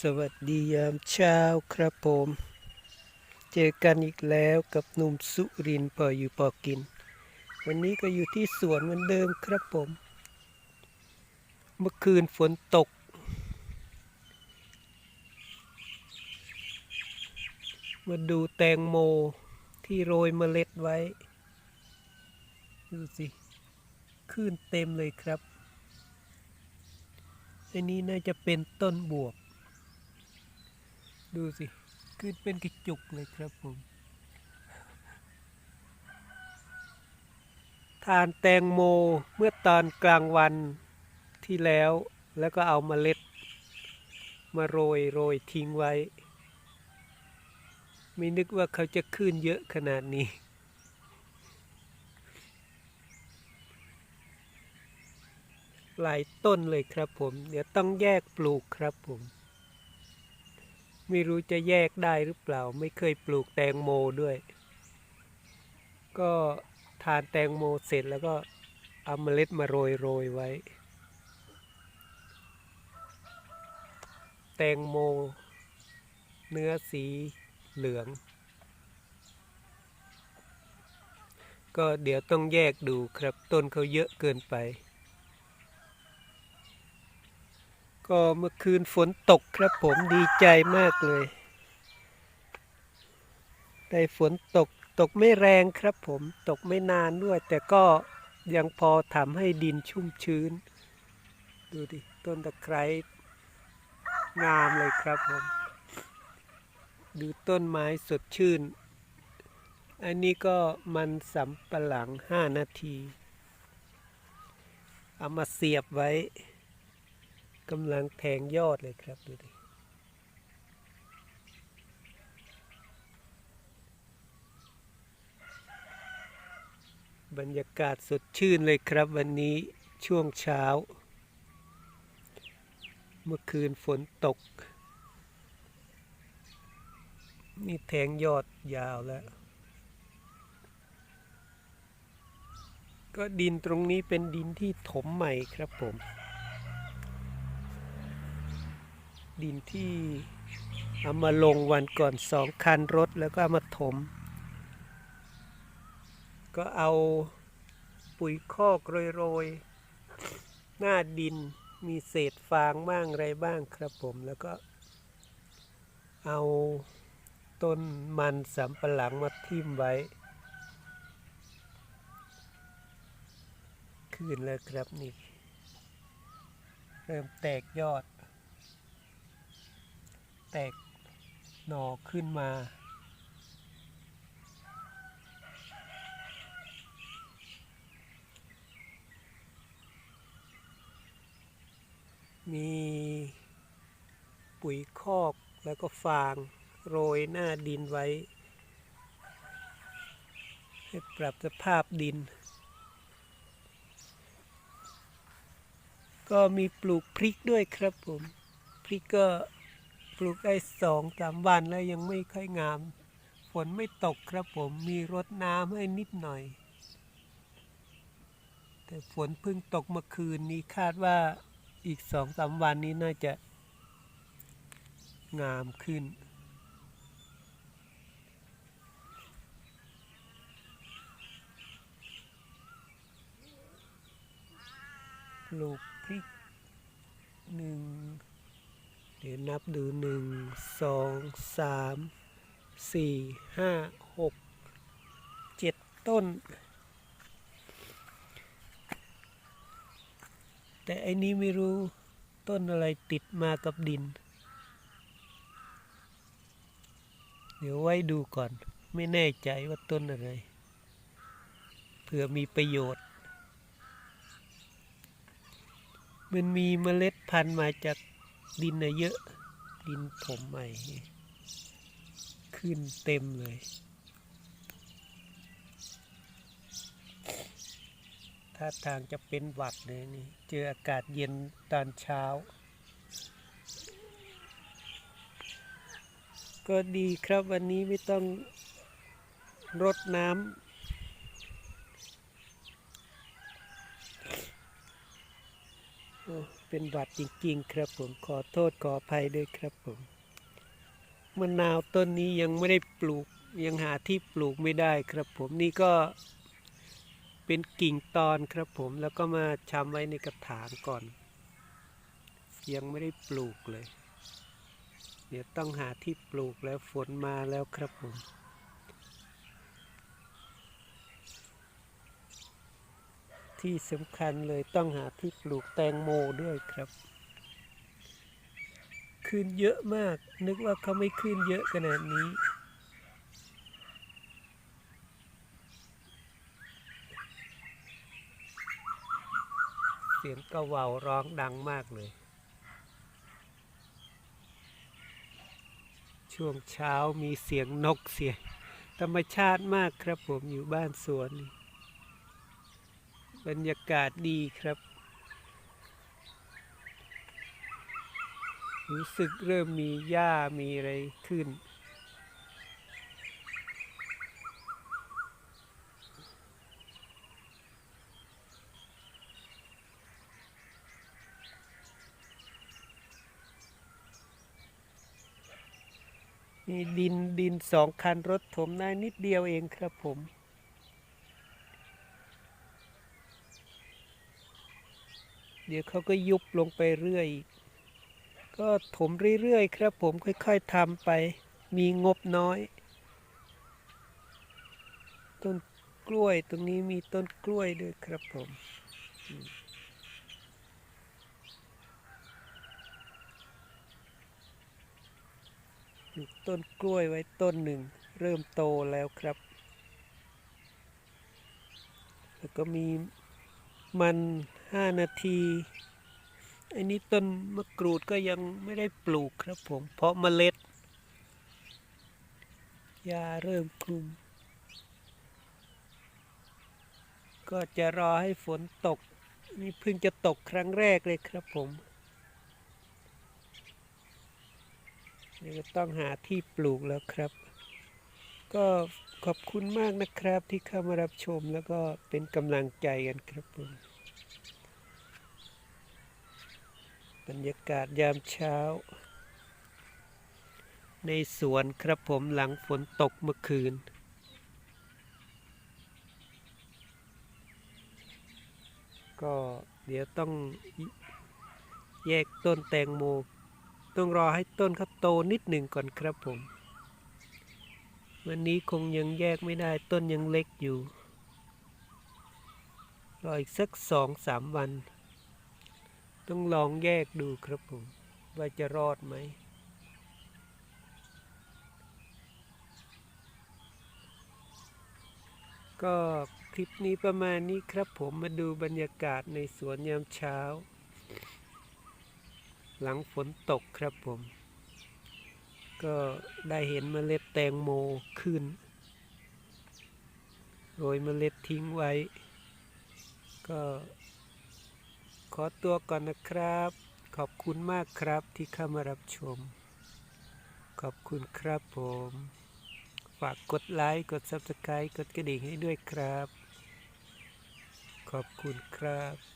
สวัสดียามเช้าครับผม เจอกันอีกแล้วกับหนุ่มสุรินทร์พออยู่พอกิน วันนี้ก็อยู่ที่สวนเหมือนเดิมครับผม เมื่อคืนฝนตก มาดูแตงโมที่โรยเมล็ดไว้ ดูสิขึ้นเต็มเลยครับอันนี้น่าจะเป็นต้นบวบ ดูสิขึ้นเป็นกระจุกเลยครับผมทานแตงโมเมื่อตอนกลางวันที่แล้วแล้วก็เอามาเมล็ด มาโรยโรยทิ้งไว้ ไม่นึกว่าเขาจะขึ้นเยอะขนาดนี้ หลายต้นเลยครับผม เดี๋ยวต้องแยกปลูกครับผม ไม่รู้จะแยกได้หรือเปล่า ไม่เคยปลูกแตงโมด้วย ก็ทานแตงโมเสร็จแล้วก็เอาเมล็ดมาโรยโรยไว้ แตงโม เนื้อสีเหลือง ก็เดี๋ยวต้องแยกดูครับต้นเขาเยอะเกินไป ก็เมื่อคืนฝนตกครับผมดีใจมากเลย ได้ฝนตกตกไม่แรงครับผมตกไม่นานด้วย แต่ก็ยังพอทำให้ดินชุ่มชื้น ดูดิ ต้นตะไคร้งามเลยครับผม ดูต้นไม้สดชื่น อันนี้ก็มันสำปะหลังห้านาที เอามาเสียบไว้ กำลังแทงยอดเลยครับดูดิบรรยากาศสดชื่นเลยครับวันนี้ช่วงเช้า เมื่อคืนฝนตก นี่แทงยอดยาวแล้ว ก็ดินตรงนี้เป็นดินที่ถมใหม่ครับผม ดินที่เอามาลงวันก่อนสองคันรถแล้วก็ามาถม ก็เอาปุ๋ยคอกโรยๆ หน้าดินมีเศษฟางบ้างอะไรบ้างครับผมแล้วก็ เอาต้นมันสำปะหลังมาทิ่มไว้ คืนแล้วครับนี่ เริ่มแตกยอด แตกหน่อขึ้นมา มีปุ๋ยคอกแล้วก็ฟางโรยหน้าดินไว้ ให้ปรับสภาพดิน ก็มีปลูกพริกด้วยครับผม พริกก็ ปลูกได้สองสามวันแล้วยังไม่ค่อยงาม ฝนไม่ตกครับผมมีรดน้ำให้นิดหน่อย แต่ฝนเพิ่งตกเมื่อคืนนี้คาดว่าอีกสองสามวันนี้น่าจะ งามขึ้น ปลูกพริกหนึ่ง เดี๋ยวนับดูหนึ่งสองสามสี่ห้าหกเจ็ดต้น แต่อันนี้ไม่รู้ต้นอะไรติดมากับดิน เดี๋ยวไว้ดูก่อน ไม่แน่ใจว่าต้นอะไร เผื่อมีประโยชน์ มันมีเมล็ดพันธุ์มาจาก ดินน่ะเยอะ ดินถมใหม่ ขึ้นเต็มเลย ถ้าทางจะเป็นหวัดเลยนี่ เจออากาศเย็นตอนเช้า ก็ดีครับวันนี้ไม่ต้องรดน้ำโอ้ เป็นหวัดจริง ๆ ครับผมขอโทษขออภัยด้วยครับผมมะนาวต้นนี้ยังไม่ได้ปลูกยังหาที่ปลูกไม่ได้ครับผมนี่ก็เป็นกิ่งตอนครับผมแล้วก็มาชำไว้ในกระถางก่อน ยังไม่ได้ปลูกเลย เดี๋ยวต้องหาที่ปลูกแล้วฝนมาแล้วครับผม ที่สำคัญเลยต้องหาที่ปลูกแตงโมด้วยครับ ขึ้นเยอะมาก นึกว่าเขาไม่ขึ้นเยอะขนาดนี้ เสียงกระเหว่าร้องดังมากเลย ช่วงเช้ามีเสียงนกเสียงธรรมชาติมากครับผมอยู่บ้านสวนนี่ บรรยากาศดีครับ รู้สึกเริ่มมีหญ้ามีอะไรขึ้นนี่ดินดินสองคันรถถมได้นิดเดียวเองครับผม เดี๋ยวเขาก็ยุบลงไปเรื่อย ก็ถมเรื่อยๆครับผมค่อยๆทำไป มีงบน้อย ต้นกล้วยตรงนี้มีต้นกล้วยด้วยครับผมปลูกต้นกล้วยไว้ต้นหนึ่ง เริ่มโตแล้วครับ แล้วก็มีมัน ห้านาที อันนี้ต้นมะกรูดก็ยังไม่ได้ปลูกครับผม เพราะเมล็ดหญ้าเริ่มคลุม ก็จะรอให้ฝนตก นี่เพิ่งจะตกครั้งแรกเลยครับผมนี่ก็ต้องหาที่ปลูกแล้วครับ ก็ขอบคุณมากนะครับที่เข้ามารับชมแล้วก็เป็นกำลังใจกันครับผม บรรยากาศยามเช้า ในสวนครับผมหลังฝนตกเมื่อคืน ก็เดี๋ยวต้องแยกต้นแตงโม ต้องรอให้ต้นเขาโตนิดหนึ่งก่อนครับผม วันนี้คงยังแยกไม่ได้ต้นยังเล็กอยู่ รออีกสักสองสามวัน ต้องลองแยกดูครับผม ว่าจะรอดไหม ก็คลิปนี้ประมาณนี้ครับผมมาดูบรรยากาศในสวนยามเช้า หลังฝนตกครับผม ก็ได้เห็นเมล็ดแตงโมขึ้นโรยเมล็ดทิ้งไว้ ก็ ขอตัวก่อนนะครับ ขอบคุณมากครับที่เข้ามารับชม ขอบคุณครับผม ฝากกดไลค์กด Subscribe กดกระดิ่งให้ด้วยครับ ขอบคุณครับ